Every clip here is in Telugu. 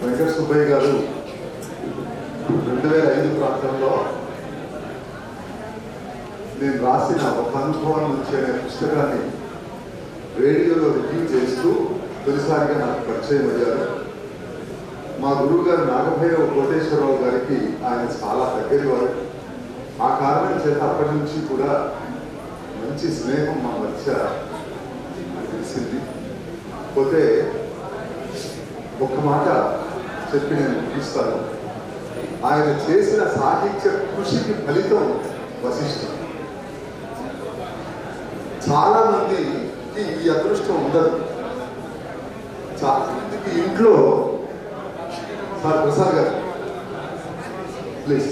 వెంకట సుబ్బయ్య గారు రెండు వేల ఐదు ప్రాంతంలో నేను రాసిన ఒక అనుభవం నుంచి అనే పుస్తకాన్ని రేడియోలో రివ్యూ చేస్తూ తొలిసారిగా నాకు పరిచయం అయ్యారు. మా గురువు గారు నాగభైరవ కోటేశ్వరరావు గారికి ఆయన చాలా దగ్గరి వారు ఆ కారణం చేత అప్పటి నుంచి కూడా మంచి స్నేహం మా మధ్య తెలిసింది. పోతే ఒక మాట చెప్పి నేను ముగిస్తాను ఆయన చేసిన సాహిత్య కృషికి ఫలితం వశిష్టం చాలా మందికి ఈ అదృష్టం ఉండదు. చాలా మందికి ఇంట్లో సార్ ప్రసాద్ గారు ప్లీజ్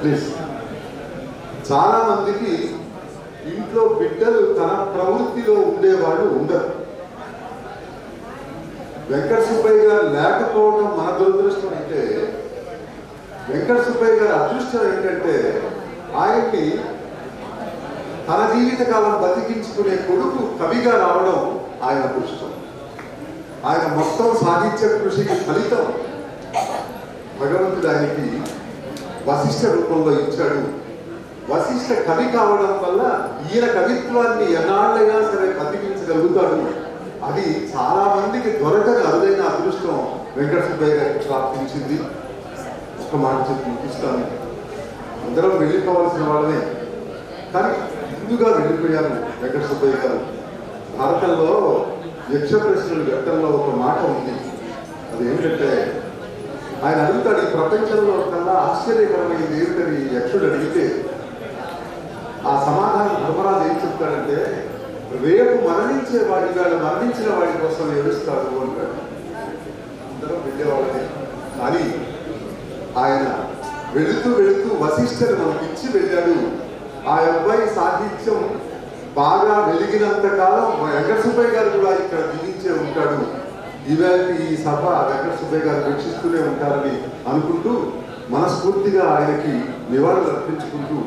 ప్లీజ్. చాలా మందికి ఇంట్లో బిడ్డలు తన ప్రవృత్తిలో ఉండేవాళ్ళు ఉండరు. వెంకట సుబ్బయ్య గారు లేకపోవడం మన దురదృష్టం అంటే వెంకట సుబ్బయ్య గారి అదృష్టం ఏంటంటే ఆయన్ని తన జీవితకాలం బతికించుకునే కొడుకు కవిగా రావడం ఆయన అదృష్టం. ఆయన మొత్తం సాహిత్య కృషికి ఫలితం భగవంతుడు ఆయనకి వశిష్ఠ రూపంలో ఇచ్చాడు. వశిష్ఠ కవి కావడం వల్ల ఈయన కవిత్వాన్ని ఎన్నాళ్ళైనా సరే బతికించగలుగుతాడు. అది చాలా మందికి దొరకగా అదృష్టం వెంకట సుబ్బయ్య గారికి ప్రాప్తించింది ఒక మాట చెప్పి ముగిస్తాను అందరం వెళ్ళిపోవాల్సిన వాళ్ళనే కానీ ముందుగా వెళ్ళిపోయారు వెంకట సుబ్బయ్య గారు. భారతంలో యక్ష ప్రశ్నలు ఘట్టంలో ఒక మాట ఉంది. అది ఆయన అడుగుతాడు ఈ ప్రపంచంలో కన్నా ఆశ్చర్యకరమైనది ఏమిటని యక్షుడు అడిగితే ఆ సమాధానం ధర్మరాజు ఏం చెప్తాడంటే రేపు మరణించే వాడి వాళ్ళు మరణించిన వాడి కోసం ఏడుస్తాడు అంటాడు. అందరం కానీ ఆయన వెళుతూ వెళుతూ వశిష్ఠను మనకి ఇచ్చి వెళ్ళాడు. ఆ అబ్బాయి సాహిత్యం బాగా వెలిగినంత కాలం వెంకట సుబ్బయ్య గారు కూడా ఇక్కడ జీవించే ఉంటాడు. ఇవాళ ఈ సభ వెంకట సుబ్బయ్య గారు రక్షిస్తూనే ఉంటారని అనుకుంటూ మనస్ఫూర్తిగా ఆయనకి నివాళులు అర్పించుకుంటూ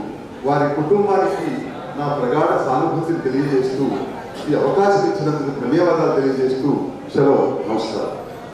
వారి కుటుంబానికి నా ప్రగాఢ సానుభూతిని తెలియజేస్తూ ఈ అవకాశం ఇచ్చినందుకు ధన్యవాదాలు తెలియజేస్తూ సెలవు. నమస్కారం.